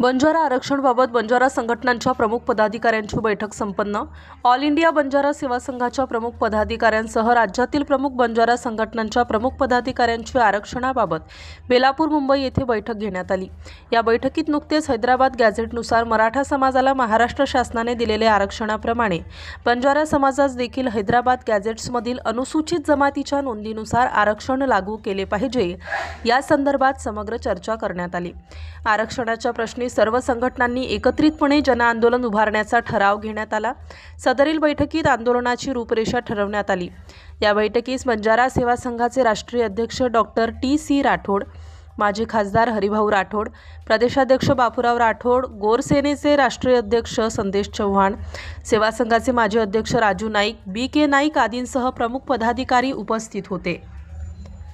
बंजारा आरक्षणबाबत बंजारा संघटनांच्या प्रमुख पदाधिकाऱ्यांची बैठक संपन्न. ऑल इंडिया बंजारा सेवा संघाच्या प्रमुख पदाधिकाऱ्यांसह राज्यातील प्रमुख बंजारा संघटनांच्या प्रमुख पदाधिकाऱ्यांची आरक्षणाबाबत बेलापूर मुंबई येथे बैठक घेण्यात आली. या बैठकीत नुकतेच हैदराबाद गॅझेटनुसार मराठा समाजाला महाराष्ट्र शासनाने दिलेल्या आरक्षणाप्रमाणे बंजारा समाजास देखील हैदराबाद गॅझेट्समधील अनुसूचित जमातीच्या नोंदीनुसार आरक्षण लागू केले पाहिजे या संदर्भात समग्र चर्चा करण्यात आली. आरक्षणाच्या प्रश्नी सर्व संघटनांनी एकत्रितपणे जनआंदोलन उभारण्याचा ठराव घेण्यात आला. सदरील बैठकीत आंदोलनाची रूपरेषा ठरवण्यात आली. या बैठकीस बंजारा सेवा संघाचे राष्ट्रीय अध्यक्ष डॉक्टर टी. सी. राठोड माजी खासदार हरिभाऊ राठोड प्रदेशाध्यक्ष बापूराव राठोड गोरसेनेचे राष्ट्रीय अध्यक्ष संदेश चव्हाण सेवा संघाचे माजी अध्यक्ष राजू नाईक बी. के. नाईक आदींसह प्रमुख पदाधिकारी उपस्थित होते.